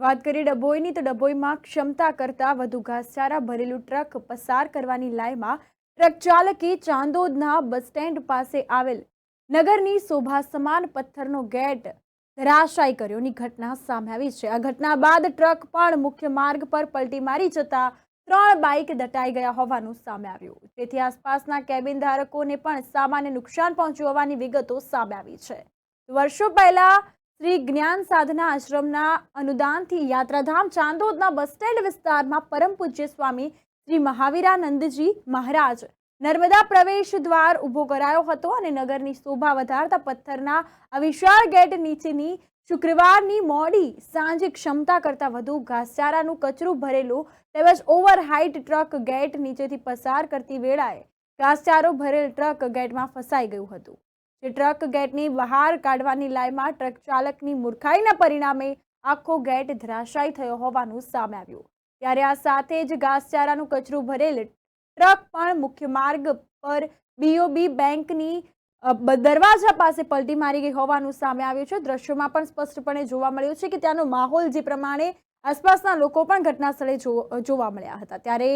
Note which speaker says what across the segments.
Speaker 1: વાત કરીએ ડભોઈની, તો ડભોઈમાં ક્ષમતા કરતાં વધુ ઘાસચારા ભરેલું ટ્રક પસાર કરવાની લાઈમાં ટ્રક ચાલકે ચાંદોદના બસ સ્ટેન્ડ પાસે આવેલ નગરની શોભા સમાન પથ્થરનો ગેટ ધરાશાય કર્યોની ઘટના સામે આવી છે. આ ઘટના બાદ ટ્રક પણ મુખ્ય માર્ગ પર પલટી મારી જતા ત્રણ બાઇક દટાઈ ગયા હોવાનું સામે આવ્યું. તેથી આસપાસના કેબિન ધારકોને પણ સામાન્ય નુકસાન પહોંચ્યું હોવાની વિગતો સામે આવી છે. વર્ષો પહેલા શ્રી જ્ઞાન સાધના આશ્રમના અનુદાનથી યાત્રાધામ ચાંદોદના બસ સ્ટેન્ડ વિસ્તારમાં પરમ પૂજ્ય સ્વામી શ્રી મહાવીરાનંદજી મહારાજ નર્મદા પ્રવેશ દ્વાર ઊભો કરાયો હતો અને નગરની શોભા વધારતા પથ્થરના આ ગેટ નીચેની શુક્રવારની મોડી સાંજે ક્ષમતા કરતાં વધુ ઘાસચારાનું કચરું ભરેલું તેમજ ઓવર હાઇટ ટ્રક ગેટ નીચેથી પસાર કરતી વેળાએ ઘાસચારો ભરેલ ટ્રક ગેટમાં ફસાઈ ગયું હતું. જે ટ્રક ગેટની બહાર કાઢવાની લાઈમાં ટ્રક ચાલકની મૂર્ખાઈના પરિણામે આખો ગેટ ધરાશાયી થયો હોવાનું સામે આવ્યું. ત્યારે આ સાથે જ ઘાસચારાનું કચરું ભરેલ ટ્રક પણ મુખ્ય માર્ગ પર બીઓબી બેંકની દરવાજા પાસે પલટી મારી ગઈ હોવાનું સામે આવ્યું છે. દ્રશ્યોમાં પણ સ્પષ્ટપણે જોવા મળ્યું છે કે ત્યાંનો માહોલ જે પ્રમાણે આસપાસના લોકો પણ ઘટના સ્થળે જોવા મળ્યા હતા. ત્યારે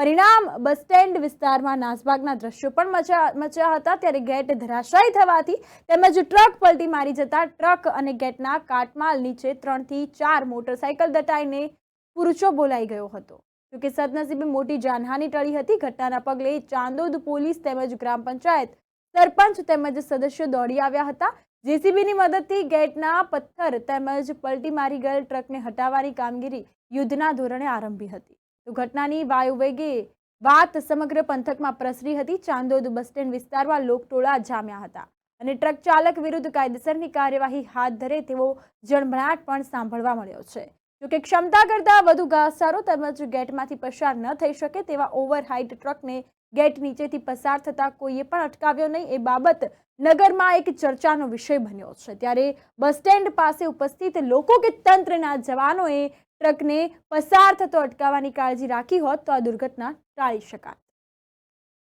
Speaker 1: પરિણામ બસ સ્ટેન્ડ વિસ્તારમાં નાસભાગના દ્રશ્યો પણ મચા, મચ્યા હતા. ત્યારે ગેટ ધરાશાયી થવાથી તેમજ ટ્રક પલટી મારી જતા ટ્રક અને ગેટના કાટમાળ નીચે ત્રણથી ચાર મોટરસાયકલ દટાઈને પુરુષો બોલાઈ ગયો હતો. જોકે સદનસીબે મોટી જાનહાની ટળી હતી. ઘટનાના પગલે ચાંદોદ પોલીસ તેમજ ગ્રામ પંચાયત સરપંચ તેમજ સદસ્યો દોડી આવ્યા હતા. જેસીબીની મદદથી ગેટના પથ્થર તેમજ પલટી મારી ગયેલ ટ્રકને હટાવવાની કામગીરી યુદ્ધના ધોરણે આરંભી હતી. તો ઘટનાની વાયુવેગે વાત સમગ્ર પંથકમાં પ્રસરી હતી. ચાંદોદ બસ સ્ટેન્ડ વિસ્તારમાં લોકટોળા જામ્યા હતા અને ટ્રક ચાલક વિરુદ્ધ કાયદેસરની કાર્યવાહી હાથ ધરે તેવો જણભણાટ પણ સાંભળવા મળ્યો છે. જોકે ક્ષમતા કરતાં વધુ ઘાસચારો તેમજ ગેટમાંથી પસાર ન થઈ શકે તેવા ઓવરહાઇટ ટ્રકને ગેટ નીચેથી પસાર થતા કોઈએ પણ અટકાવ્યો નહીં. એ બાબત નગરમાં એક ચર્ચાનો વિષય બન્યો છે. ત્યારે બસ સ્ટેન્ડ પાસે ઉપસ્થિત લોકો કે તંત્રના જવાનોએ ટ્રકને પસાર થતો અટકાવવાની કાળજી રાખી હોત તો આ દુર્ઘટના ટાળી શકાત.